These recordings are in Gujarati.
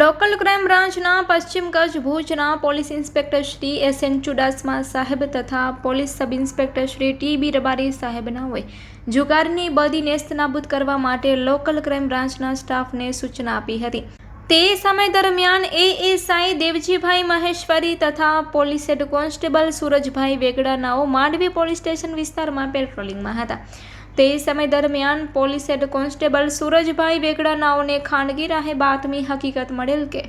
લોકલ ક્રાઇમ બ્રાન્ચના પશ્ચિમ કચ્છ ભુજના police inspector Shri S N Chudasama સાહેબ તથા police sub inspector Shri T B Rabari સાહેબના હોય. જુગારની બદી નેસ્તનાબૂદ કરવા માટે લોકલ ક્રાઇમ બ્રાન્ચના સ્ટાફને સૂચના આપી હતી. તે સમય દરમિયાન એએસઆઈ દેવજીભાઈ મહેશ્વરી તથા police head constable Surajbhai Vegda નાઓ Mandvi police station વિસ્તારમાં પેટ્રોલિંગમાં હતા. તે સમય દરમિયાન police head constable Surajbhai Vegda નાઓને ખાનગી રાહે બાતમી હકીકત મળેલ કે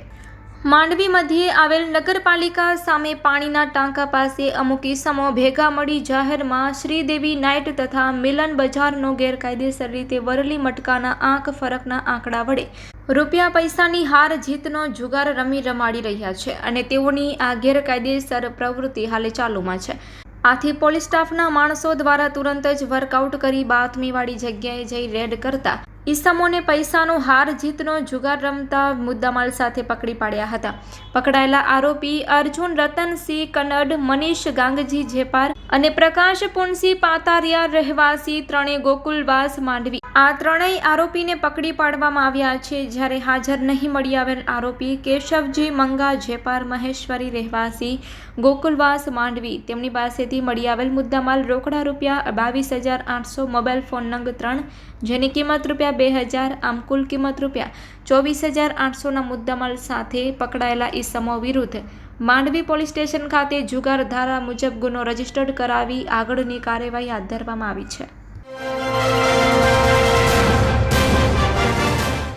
માંડવી મધ્યે આવેલ નગરપાલિકા સામે પાણીના ટાંકા પાસે અમુક ઇસમો ભેગા મળી જાહેરમાં શ્રીદેવી નાઇટ તથા મિલન બજારનો ગેરકાયદેસર રીતે વરલી મટકાના આંક ફરકના આંકડા વડે રૂપિયા પૈસાની હાર જીતનો જુગાર રમી રમાડી રહ્યા છે અને તેઓની આ ગેરકાયદેસર પ્રવૃત્તિ હાલે ચાલુમાં છે. આથી પોલીસ સ્ટાફના માણસો દ્વારા તુરંત જ વર્કઆઉટ કરી બાતમીવાળી જગ્યાએ જઈ રેડ કરતા ઈસમોને પૈસાનો હાર જીતનો જુગાર રમતા મુદ્દામાલ સાથે પકડી પાડ્યા હતા. પકડાયેલા આરોપી અર્જુન રતનસિંહ કનડ, મનીષ ગાંગજી, જેપાર અને પ્રકાશ પુનસિંહ પાતારિયા રહેવાસી ત્રણે ગોકુલવાસ માંડવી આ ત્રણેય આરોપીને પકડી પાડવામાં આવ્યા છે. જ્યારે હાજર નહીં મળી આવેલ આરોપી કેશવજી મંગા, જેપાર મહેશ્વરી રહેવાસી ગોકુલવાસ માંડવી. તેમની પાસેથી મળી આવેલ મુદ્દામાલ રોકડા રૂપિયા બાવીસ હજાર આઠસો, મોબાઈલ ફોન નંગ ત્રણ, જેની કિંમત રૂપિયા બે હજાર, આમ કુલ કિંમત રૂપિયા ચોવીસ હજાર આઠસોના મુદ્દામાલ સાથે પકડાયેલા ઈસમો વિરુદ્ધ માંડવી પોલીસ સ્ટેશન ખાતે જુગાર ધારા મુજબ ગુનો રજીસ્ટર્ડ કરાવી આગળની કાર્યવાહી હાથ ધરવામાં આવી છે.